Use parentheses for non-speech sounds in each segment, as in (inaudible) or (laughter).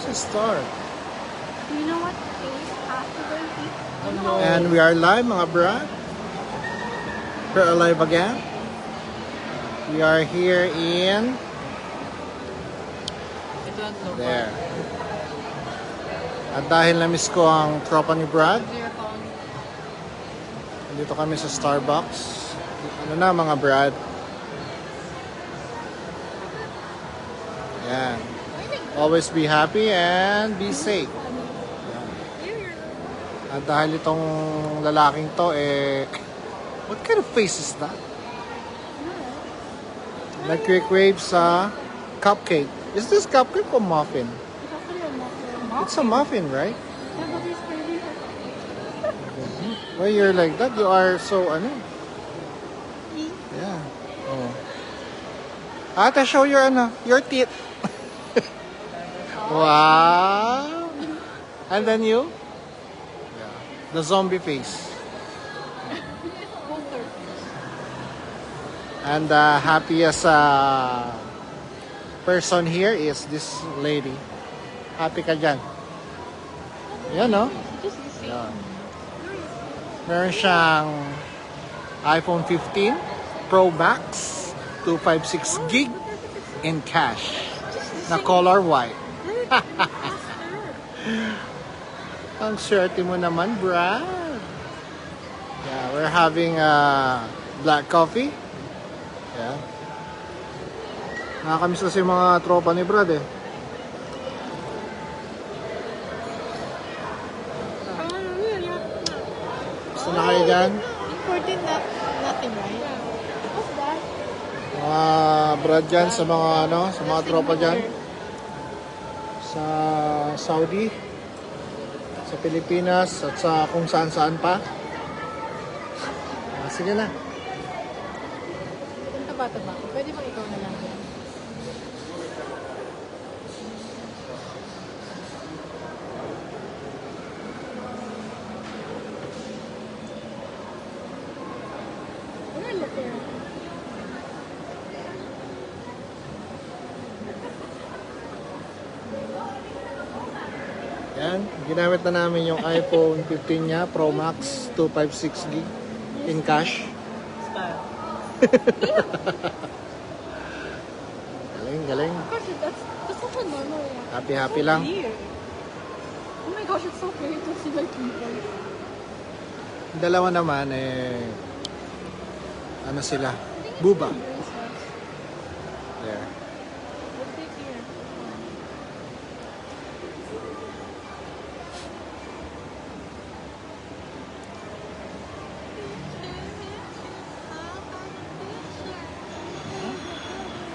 Where's the star? Do you know what taste after they eat? Ano? And we are live, mga brad. We're alive again. We are here in there. At dahil na-miss ko ang tropa ni Brad, dito kami sa Starbucks. Ano na mga Brad? Yan. Always be happy and be safe. At dahil itong lalaking to, eh, what kind of face is that? Nag-crave sa cupcake. Is this cupcake or muffin? It's a muffin. Right? Why you're like that? You are so, ano? Yeah. Oh. Ate, show your, ano, your teeth. (laughs) wow. And then you? Yeah. The zombie face. And the happiest uh, person here is this lady. Happy ka dyan. Yan, no? Yan. Meron siyang iPhone 15 Pro Max 256 gig in cash na color white. Ang swerte mo naman, Brad. Yeah, we're having uh, black coffee. Yeah. Nakakamiss kasi mga tropa ni Brad eh. Gusto na kayo dyan? Important na nothing, right? What's that? Mga Brad dyan sa mga ano, sa mga tropa dyan. Sa Saudi, sa Pilipinas, at sa kung saan saan pa. Ah, sige na. Ang taba-taba. Pwede bang ikaw na lang? Where look there? Yan, ginamit na namin yung iPhone 15 niya, Pro Max 256 gig in cash. (laughs) Galing, galing. Gosh, that's, that's such a normal. Happy, happy lang. Weird. Oh my gosh, it's so weird to see like people. Dalawa naman, eh, ano sila? Buba. There.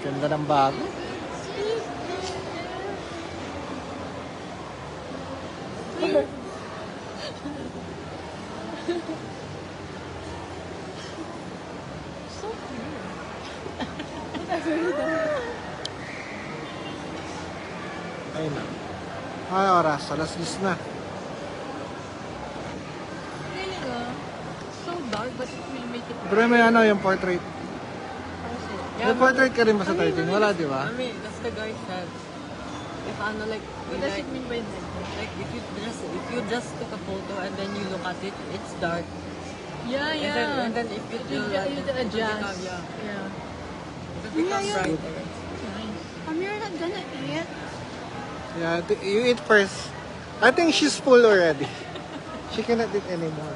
Ganda ng bago. So weird. Ayun na. Ay, oras. Alas 10 na. Really, uh, so dark, but it will make it Pero may ano, yung portrait. Yeah, may portrait ka rin ba sa Mami, 13? mami, Wala, di ba? Mami, that's the guy said. If ano like, What does it mean by that? like if you just if you just took a photo and then you look at it, it's dark. Yeah, And then and then if you do You, that, you it will adjust. become yeah, Yeah. it will become Yeah, yeah. brighter. Um, you're not gonna eat. Yeah, you eat first. I think she's full already. She cannot eat anymore.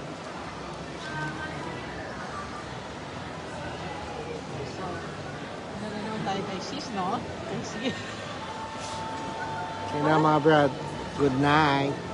Tayo kay sis, no? Kay sis. Okay. Good night.